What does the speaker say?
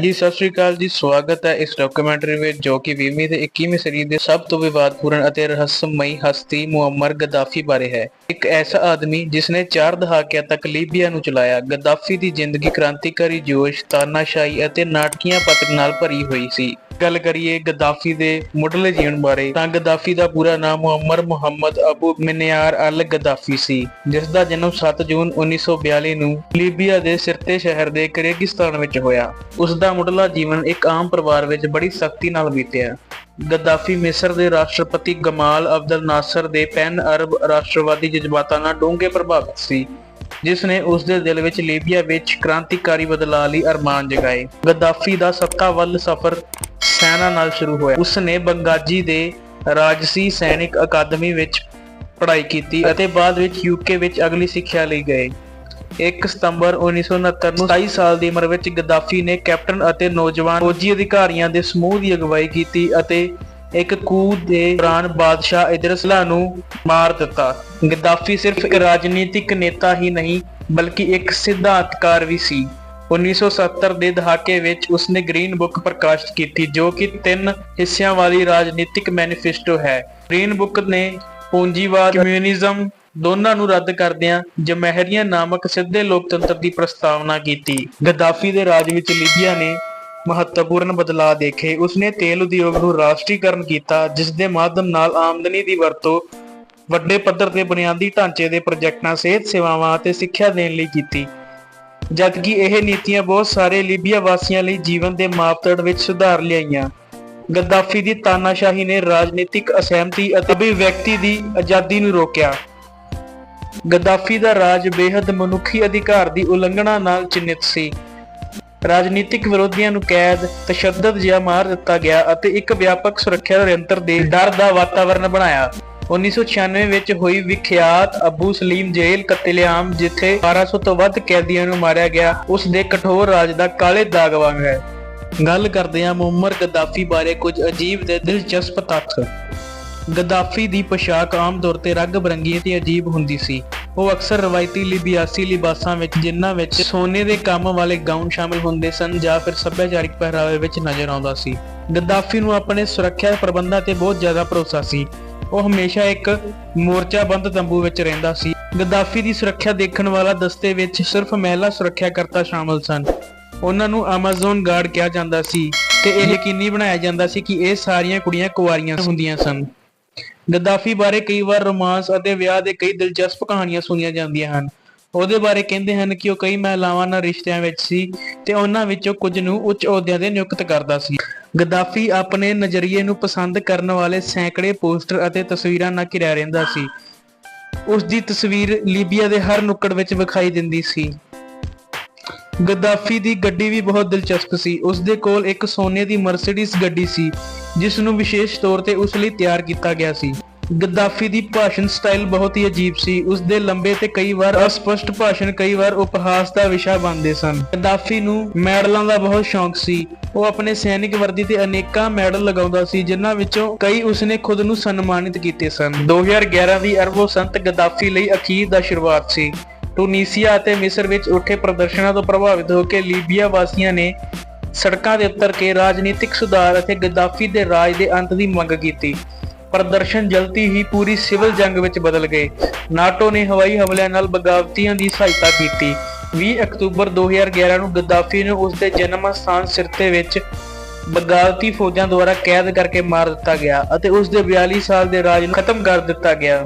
ਹਾਂਜੀ, ਸਤਿ ਸ਼੍ਰੀ ਅਕਾਲ ਜੀ। ਸਵਾਗਤ ਹੈ ਇਸ ਡਾਕੂਮੈਂਟਰੀ ਵਿੱਚ, ਜੋ ਕਿ 20ਵੀਂ ਤੇ 21ਵੀਂ ਸਦੀ ਦੇ ਸਭ ਤੋਂ ਵਿਵਾਦਪੂਰਨ ਅਤੇ ਰਹੱਸਮਈ ਹਸਤੀ ਮੁਅੰਮਰ ਗਦਾਫੀ ਬਾਰੇ ਹੈ। ਇੱਕ ਐਸਾ ਆਦਮੀ ਜਿਸ ਨੇ ਚਾਰ ਦਹਾਕਿਆਂ ਤੱਕ ਲੀਬੀਆ ਨੂੰ ਚਲਾਇਆ। ਗਦਾਫੀ ਦੀ ਜ਼ਿੰਦਗੀ ਕ੍ਰਾਂਤੀਕਾਰੀ ਜੋਸ਼, ਤਾਨਾਸ਼ਾਹੀ ਅਤੇ ਨਾਟਕੀਆਂ ਪੱਤ ਨਾਲ ਭਰੀ ਹੋਈ ਸੀ। ਗੱਲ ਕਰੀਏ ਗਦਾਫੀ ਦੇ ਮੁੱਢਲੇ ਜੀਵਨ ਬਾਰੇ, ਤਾਂ ਗਦਾਫੀ ਦਾ ਪੂਰਾ ਨਾਮ ਮੁਅੰਮਰ ਮੁਹੰਮਦ ਅਬੂ ਮਿਨਿਆਰ ਅਲ ਗਦਾਫੀ ਸੀ, ਜਿਸ ਦਾ ਜਨਮ 7 ਜੂਨ 1942 ਨੂੰ ਲੀਬੀਆ ਦੇ ਸਿਰਤੇ ਸ਼ਹਿਰ ਦੇ ਕਰੇਗਿਸਤਾਨ ਵਿੱਚ ਹੋਇਆ। ਉਸ ਦਾ ਮੁੱਢਲਾ ਜੀਵਨ ਇੱਕ ਆਮ ਪਰਿਵਾਰ ਵਿੱਚ ਬੜੀ ਸਖਤੀ ਨਾਲ ਬੀਤਿਆ। ਗਦਾਫੀ ਮਿਸਰ ਦੇ ਰਾਸ਼ਟਰਪਤੀ ਗਮਾਲ ਅਬਦਲ ਨਾਸਰ ਦੇ ਪੈਨ ਅਰਬ ਰਾਸ਼ਟਰਵਾਦੀ ਜਜ਼ਬਾਤਾਂ ਨਾਲ ਡੂੰਘੇ ਪ੍ਰਭਾਵਿਤ ਸੀ, ਜਿਸ ਨੇ ਉਸ ਦੇ ਦਿਲ ਵਿੱਚ ਲੀਬੀਆ ਵਿੱਚ ਕ੍ਰਾਂਤੀਕਾਰੀ ਬਦਲਾਅ ਲਈ ਅਰਮਾਨ ਜਗਾਏ। ਗਦਾਫੀ ਦਾ ਸੱਤਾ ਵੱਲ ਸਫ਼ਰ ਸੈਨਾ ਨਾਲ ਸ਼ੁਰੂ ਹੋਇਆ। ਉਸ ਨੇ ਬੰਗਾਜੀ ਦੇ ਰਾਜਸੀ ਸੈਨਿਕ ਅਕਾਦਮੀ ਵਿੱਚ ਪੜ੍ਹਾਈ ਕੀਤੀ ਅਤੇ ਬਾਅਦ ਵਿੱਚ ਯੂਕੇ ਵਿੱਚ ਅਗਲੀ ਸਿੱਖਿਆ ਲਈ ਗਏ। 1 ਸਤੰਬਰ 1969 ਨੂੰ 27 ਸਾਲ ਦੀ ਉਮਰ ਵਿੱਚ ਗਦਾਫੀ ਨੇ ਕੈਪਟਨ ਅਤੇ ਨੌਜਵਾਨ ਫੌਜੀ ਅਧਿਕਾਰੀਆਂ ਦੇ ਸਮੂਹ ਦੀ ਅਗਵਾਈ ਕੀਤੀ ਅਤੇ ਇੱਕ ਕੂ ਦੇ ਦੌਰਾਨ ਬਾਦਸ਼ਾਹ ਇਦਰਸਲਾ ਨੂੰ ਮਾਰ ਦਿੱਤਾ। ਗਦਾਫੀ ਸਿਰਫ ਇੱਕ ਰਾਜਨੀਤਿਕ ਨੇਤਾ ਹੀ ਨਹੀਂ, ਬਲਕਿ ਇੱਕ ਸਿਧਾਂਤਕਾਰ ਵੀ ਸੀ। 1970 ਦੇ ਦਹਾਕੇ ਵਿੱਚ ਉਸਨੇ ਗ੍ਰੀਨ ਬੁੱਕ ਪ੍ਰਕਾਸ਼ਿਤ ਕੀਤੀ, ਜੋ ਕਿ ਤਿੰਨ ਹਿੱਸਿਆਂ ਵਾਲੀ ਰਾਜਨੀਤਿਕ ਮੈਨੀਫੈਸਟੋ ਹੈ। ਗ੍ਰੀਨ ਬੁੱਕ ਨੇ ਪੂੰਜੀਵਾਦ, ਕਮਿਊਨਿਜ਼ਮ ਦੋਨਾਂ ਨੂੰ ਰੱਦ ਕਰਦਿਆਂ ਜਮਹਿਰੀਆਂ ਨਾਮਕ ਸਿੱਧੇ ਲੋਕਤੰਤਰ ਦੀ ਪ੍ਰਸਤਾਵਨਾ ਕੀਤੀ। ਗਦਾਫੀ ਦੇ ਰਾਜ ਵਿੱਚ ਲੀਬੀਆ ਨੇ ਮਹੱਤਵਪੂਰਨ ਬਦਲਾਅ ਦੇਖੇ। ਉਸਨੇ ਤੇਲ ਉਦਯੋਗ ਨੂੰ ਰਾਸ਼ਟਰੀਕਰਨ ਕੀਤਾ ਜਿਸ ਦੇ ਮਾਧਿਅਮ ਨਾਲ ਆਮਦਨੀ ਦੀ ਵਰਤੋਂ, ਵੱਡੇ ਪੱਧਰ ਤੇ ਬੁਨਿਆਦੀ ਢਾਂਚੇ ਦੇ ਪ੍ਰੋਜੈਕਟਾਂ, ਸਿਹਤ ਸੇਵਾਵਾਂ ਅਤੇ ਸਿੱਖਿਆ ਦੇਣ ਲਈ ਕੀਤੀ। ਜਦਕਿ ਇਹ ਨੀਤੀਆਂ ਬਹੁਤ ਸਾਰੇ ਲੀਬੀਆ ਵਾਸੀਆਂ ਲਈ ਜੀਵਨ ਦੇ ਮਾਪਦੰਡ ਵਿੱਚ ਸੁਧਾਰ ਲਿਆਈਆਂ। ਗੱਦਾਫੀ ਦੀ ਤਾਨਾਸ਼ਾਹੀ ਨੇ ਰਾਜਨੀਤਿਕ ਅਸਹਿਮਤੀ ਅਤੇ ਅਭਿਵਿਅਕਤੀ ਦੀ ਆਜ਼ਾਦੀ ਨੂੰ ਰੋਕਿਆ। ਗੱਦਾਫੀ ਦਾ ਰਾਜ ਬੇਹੱਦ ਮਨੁੱਖੀ ਅਧਿਕਾਰ ਦੀ ਉਲੰਘਣਾ ਨਾਲ ਚਿੰਨ੍ਹਿਤ ਸੀ। ਰਾਜਨੀਤਿਕ ਵਿਰੋਧੀਆਂ ਨੂੰ ਕੈਦ, ਤਸ਼ੱਦਦ ਜਿਹਾ ਮਾਰ ਦਿੱਤਾ ਗਿਆ ਅਤੇ ਇੱਕ ਵਿਆਪਕ ਸੁਰੱਖਿਆ ਯੰਤਰ ਦੇ ਡਰ ਦਾ ਵਾਤਾਵਰਣ ਬਣਾਇਆ। 1996 ਵਿੱਚ ਹੋਈ ਵਿਖਿਆਤ ਅਬੂ ਸਲੀਮ ਜੇਲ੍ਹ ਕਤਲੇਆਮ, ਜਿੱਥੇ 1200 ਤੋਂ ਵੱਧ ਕੈਦੀਆਂ ਨੂੰ ਮਾਰਿਆ ਗਿਆ। ਉਸ ਦੇ ਕਠੋਰ ਰਾਜ ਦਾ ਕਾਲੇ ਦਾਗ ਵਾਂਗ ਹੈ। ਗੱਲ ਕਰਦੇ ਹਾਂ ਮੁਅੰਮਰ ਗੱਦਾਫੀ ਬਾਰੇ ਕੁਝ ਅਜੀਬ ਤੇ ਦਿਲਚਸਪ ਤੱਥ। ਗੱਦਾਫੀ ਦੀ ਪੋਸ਼ਾਕ ਆਮ ਤੌਰ ਤੇ ਰੰਗ ਬਰੰਗੀ ਤੇ ਅਜੀਬ ਹੁੰਦੀ ਸੀ। ਉਹ ਅਕਸਰ ਰਵਾਇਤੀ ਲਿਬਿਆਸੀ ਲਿਬਾਸਾਂ ਵਿੱਚ, ਜਿਨ੍ਹਾਂ ਵਿੱਚ ਸੋਨੇ ਦੇ ਕੰਮ ਵਾਲੇ ਗਾਊਨ ਸ਼ਾਮਿਲ ਹੁੰਦੇ ਸਨ ਜਾਂ ਫਿਰ ਸੱਭਿਆਚਾਰਿਕ ਪਹਿਰਾਵੇ ਵਿੱਚ ਨਜ਼ਰ ਆਉਂਦਾ ਸੀ। ਗਦਾਫੀ ਨੂੰ ਆਪਣੇ ਸੁਰੱਖਿਆ ਪ੍ਰਬੰਧਾਂ ਤੇ ਬਹੁਤ ਜ਼ਿਆਦਾ ਭਰੋਸਾ ਸੀ। ਉਹ ਹਮੇਸ਼ਾ ਇੱਕ ਮੋਰਚਾਬੰਦ ਤੰਬੂ ਵਿੱਚ ਰਹਿੰਦਾ ਸੀ। ਗਦਾਫੀ ਦੀ ਸੁਰੱਖਿਆ ਦੇਖਣ ਵਾਲਾ ਦਸਤੇ ਵਿੱਚ ਸਿਰਫ ਮਹਿਲਾ ਸੁਰੱਖਿਆਕਰਤਾ ਸ਼ਾਮਲ ਸਨ। ਉਹਨਾਂ ਨੂੰ ਅਮਾਜ਼ਨ ਗਾਰਡ ਕਿਹਾ ਜਾਂਦਾ ਸੀ ਤੇ ਇਹ ਯਕੀਨੀ ਬਣਾਇਆ ਜਾਂਦਾ ਸੀ ਕਿ ਇਹ ਸਾਰੀਆਂ ਕੁੜੀਆਂ ਕੁਵਾਰੀਆਂ ਹੁੰਦੀਆਂ ਸਨ। ਗਦਾਫੀ ਬਾਰੇ ਕਈ ਵਾਰ ਰੋਮਾਂਸ ਅਤੇ ਵਿਆਹ ਦੇ ਕਈ ਦਿਲਚਸਪ ਕਹਾਣੀਆਂ ਸੁਣੀਆਂ ਜਾਂਦੀਆਂ ਹਨ। ਉਹਦੇ ਬਾਰੇ ਕਹਿੰਦੇ ਹਨ ਕਿ ਉਹ ਕਈ ਮਹਿਲਾਵਾਂ ਨਾਲ ਰਿਸ਼ਤਿਆਂ ਵਿੱਚ ਸੀ ਤੇ ਉਹਨਾਂ ਵਿੱਚੋਂ ਕੁਝ ਨੂੰ ਉੱਚ ਅਹੁਦਿਆਂ ਤੇ ਨਿਯੁਕਤ ਕਰਦਾ ਸੀ। ਗਦਾਫੀ ਆਪਣੇ ਨਜ਼ਰੀਏ ਨੂੰ ਪਸੰਦ ਕਰਨ ਵਾਲੇ ਸੈਂਕੜੇ ਪੋਸਟਰ ਅਤੇ ਤਸਵੀਰਾਂ ਨਾਲ ਘਿਰਿਆ ਰਹਿੰਦਾ ਸੀ। ਉਸ ਦੀ ਤਸਵੀਰ ਲੀਬੀਆ ਦੇ ਹਰ ਨੁੱਕੜ ਵਿੱਚ ਵਿਖਾਈ ਦਿੰਦੀ ਸੀ। ਗਦਾਫੀ ਦੀ ਗੱਡੀ ਵੀ ਬਹੁਤ ਦਿਲਚਸਪ ਸੀ। ਉਸ ਦੇ ਕੋਲ ਇੱਕ ਸੋਨੇ ਦੀ ਮਰਸੀਡੀਜ਼ ਗੱਡੀ ਸੀ, ਜਿਸ ਨੂੰ ਵਿਸ਼ੇਸ਼ ਤੌਰ ਤੇ ਉਸ ਲਈ ਤਿਆਰ ਕੀਤਾ ਗਿਆ ਸੀ। ਗਦਾਫੀ ਦੀ ਭਾਸ਼ਣ ਸਟਾਈਲ ਬਹੁਤ ਹੀ ਅਜੀਬ ਸੀ। ਉਸ ਦੇ ਲੰਬੇ ਤੇ ਕਈ ਵਾਰ ਅਸਪਸ਼ਟ ਭਾਸ਼ਣ, ਕਈ ਵਾਰ ਉਪਹਾਸ ਦਾ ਵਿਸ਼ਾ ਬਣਦੇ ਸਨ। ਗਦਾਫੀ ਨੂੰ ਮੈਡਲਾਂ ਦਾ ਬਹੁਤ ਸ਼ੌਂਕ ਸੀ। ਉਹ ਆਪਣੇ ਸੈਨਿਕ ਵਰਦੀ ਤੇ ਅਨੇਕਾਂ ਮੈਡਲ ਲਗਾਉਂਦਾ ਸੀ, ਜਿਨ੍ਹਾਂ ਵਿੱਚੋਂ ਕਈ ਉਸਨੇ ਖੁਦ ਨੂੰ ਸਨਮਾਨਿਤ ਕੀਤੇ ਸਨ। 2011 ਦੀ ਅਰਬੋ ਸੰਤ ਗਦਾਫੀ ਲਈ ਅਖੀਰ ਦਾ ਸ਼ੁਰੂਆਤ ਸੀ। ਟੂਨੀਸੀਆ ਅਤੇ ਮਿਸਰ ਵਿੱਚ ਉੱਠੇ ਪ੍ਰਦਰਸ਼ਨਾਂ ਤੋਂ ਪ੍ਰਭਾਵਿਤ ਹੋ ਕੇ ਲੀਬੀਆ ਵਾਸੀਆਂ ਨੇ ਸੜਕਾਂ ਤੇ ਉਤਰ ਕੇ ਰਾਜਨੀਤਿਕ ਸੁਧਾਰ ਅਤੇ ਗਦਾਫੀ ਦੇ ਰਾਜ ਦੇ ਅੰਤ ਦੀ ਮੰਗ ਕੀਤੀ। ਪ੍ਰਦਰਸ਼ਨ ਜਲਦੀ ਹੀ ਪੂਰੀ ਸਿਵਲ ਜੰਗ ਵਿੱਚ ਬਦਲ ਗਏ। ਨਾਟੋ ਨੇ ਹਵਾਈ ਹਮਲਿਆਂ ਨਾਲ ਬਗਾਵਤੀਆਂ ਦੀ ਸਹਾਇਤਾ ਕੀਤੀ। 20 ਅਕਤੂਬਰ 2011 ਨੂੰ ਗੱਦਾਫੀ ਨੂੰ ਉਸ ਦੇ ਜਨਮ ਸਥਾਨ ਸਿਰਤੇ ਵਿੱਚ ਬਗਾਵਤੀ ਫੌਜਾਂ ਦੁਆਰਾ ਕੈਦ ਕਰਕੇ ਮਾਰ ਦਿੱਤਾ ਗਿਆ ਅਤੇ ਉਸ ਦੇ 42 ਸਾਲ ਦੇ ਰਾਜ ਨੂੰ ਖਤਮ ਕਰ ਦਿੱਤਾ ਗਿਆ।